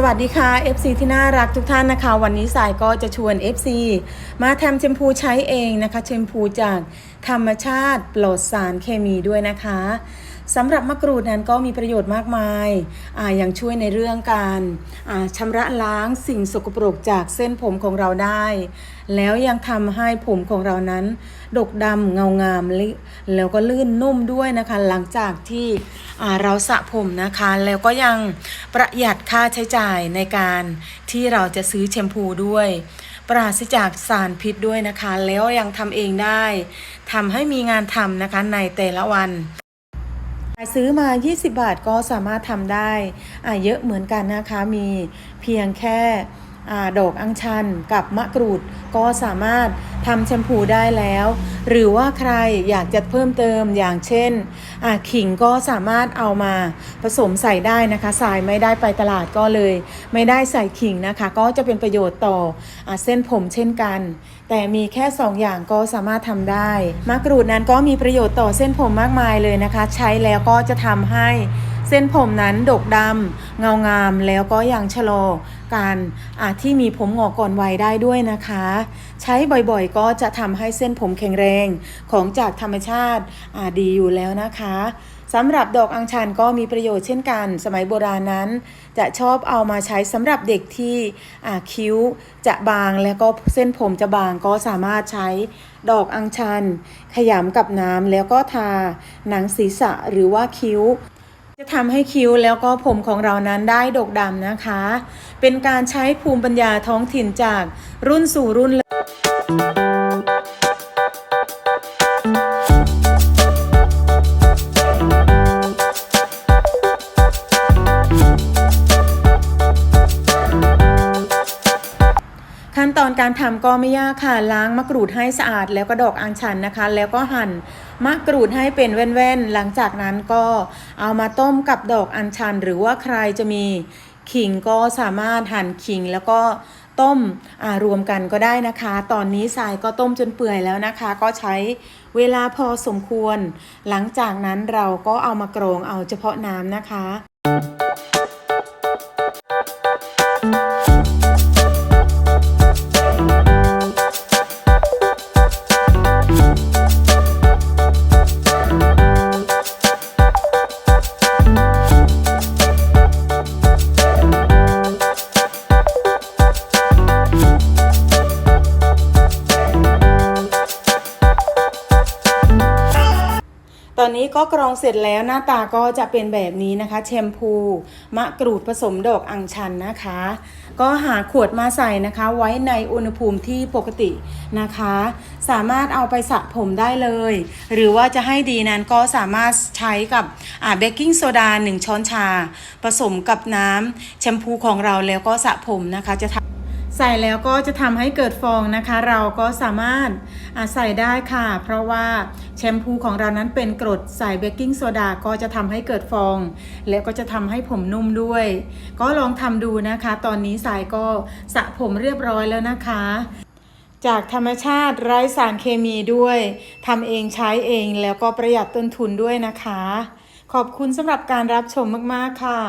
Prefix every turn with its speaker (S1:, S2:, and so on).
S1: สวัสดีค่ะ FC ที่น่ารักทุกท่านนะคะ วันนี้สายก็จะชวน FC มาทำแชมพูใช้เองนะคะแชมพูจากธรรมชาติปลอดสารเคมีด้วยนะคะ สำหรับมะกรูดนั้นก็มีประโยชน์มากมายอาอย่างช่วยในเรื่องการาชำระล้างสิ่งสกปรกจากเส้นผมของเราได้ แล้วยังทำให้ผมของเรานั้น ดกดำเงางาม แล้วก็ลื่นนุ่มด้วยนะคะ หลังจากที่เราสระผมนะคะ แล้วก็ยังประหยัดค่าใช้จ่ายในการที่เราจะซื้อแชมพูด้วย ปราศจากสารพิษด้วยนะคะ แล้วยังทำเองได้ทำให้มีงานทำนะคะในแต่ละวัน ซื้อมา 20 บาทก็สามารถทำได้อ่าเยอะเหมือนกันนะคะ มีเพียงแค่ ดอกอัญชันกับมะกรูดก็สามารถทำแชมพูได้แล้ว หรือว่าใครอยากจะเพิ่มเติมอย่างเช่นขิงก็สามารถเอามาผสมใส่ได้นะคะสายไม่ได้ไปตลาดก็เลย ไม่ได้ใส่ขิงนะคะ ก็จะเป็นประโยชน์ต่ออเส้นผมเช่นกัน แต่มีแค่ 2 อย่างก็สามารถทำได้มะกรูดนั้นก็มีประโยชน์ต่อเส้นผมมากมายเลยนะคะ ใช้แล้วก็จะทำให้ เส้นผมนั้นดกดำเงางามแล้วก็ยังชะลอการอาที่มีผมงอกก่อนวัยได้ด้วยนะคะ ใช้บ่อยๆ ก็จะทำให้เส้นผมแข็งแรงของจากธรรมชาติอาดีอยู่แล้วนะคะสำหรับดอกอัญชันก็มีประโยชน์เช่นกัน สมัยโบราณนั้น จะชอบเอามาใช้สำหรับเด็กที่คิ้วจะบางแล้วก็เส้นผมจะบางก็สามารถใช้ดอกอัญชัน ขยำกับน้ำแล้วก็ทาหนังศีรษะหรือว่าคิ้ว ทำให้คิ้วแล้วก็ผมของเรานั้นได้ดกดำนะคะ เป็นการใช้ภูมิปัญญาท้องถิ่นจากรุ่นสู่รุ่น การทำก็ไม่ยากค่ะล้างมะกรูดให้สะอาด แล้วก็ดอกอัญชันนะคะ แล้วก็หั่นมะกรูดให้เป็นแว่นๆ หลังจากนั้นก็เอามาต้มกับดอกอัญชัน หรือว่าใครจะมีขิงก็สามารถหั่นขิงแล้วก็ต้มรวมกันก็ได้นะคะ ตอนนี้ทรายก็ต้มจนเปื่อยแล้วนะคะ ก็ใช้เวลาพอสมควร หลังจากนั้นเราก็เอามากรองเอาเฉพาะน้ำนะคะ นี้ก็กรองเสร็จแล้วหน้าตาก็จะเป็นแบบนี้นะคะแชมพูมะกรูดผสมดอกอัญชันนะคะ ก็หาขวดมาใส่นะคะ ไว้ในอุณหภูมิที่ปกตินะคะ สามารถเอาไปสระผมได้เลย หรือว่าจะให้ดีนั้นก็สามารถใช้กับเบกกิ้งโซดา1ช้อนชา ผสมกับน้ำแชมพูของเราแล้วก็สระผมนะคะจะท ใส่แล้วก็จะทำให้เกิดฟองนะคะ เราก็สามารถใส่ได้ค่ะ เพราะว่าแชมพูของเรานั้นเป็นกรดใส่เบกกิ้งโซดาก็จะทำให้เกิดฟอง แล้วก็จะทำให้ผมนุ่มด้วย ก็ลองทำดูนะคะ ตอนนี้สายก็สระผมเรียบร้อยแล้วนะคะจากธรรมชาติไร้สารเคมีด้วยทำเองใช้เองแล้วก็ประหยัดต้นทุนด้วยนะคะ ขอบคุณสำหรับการรับชมมาก ๆ ค่ะ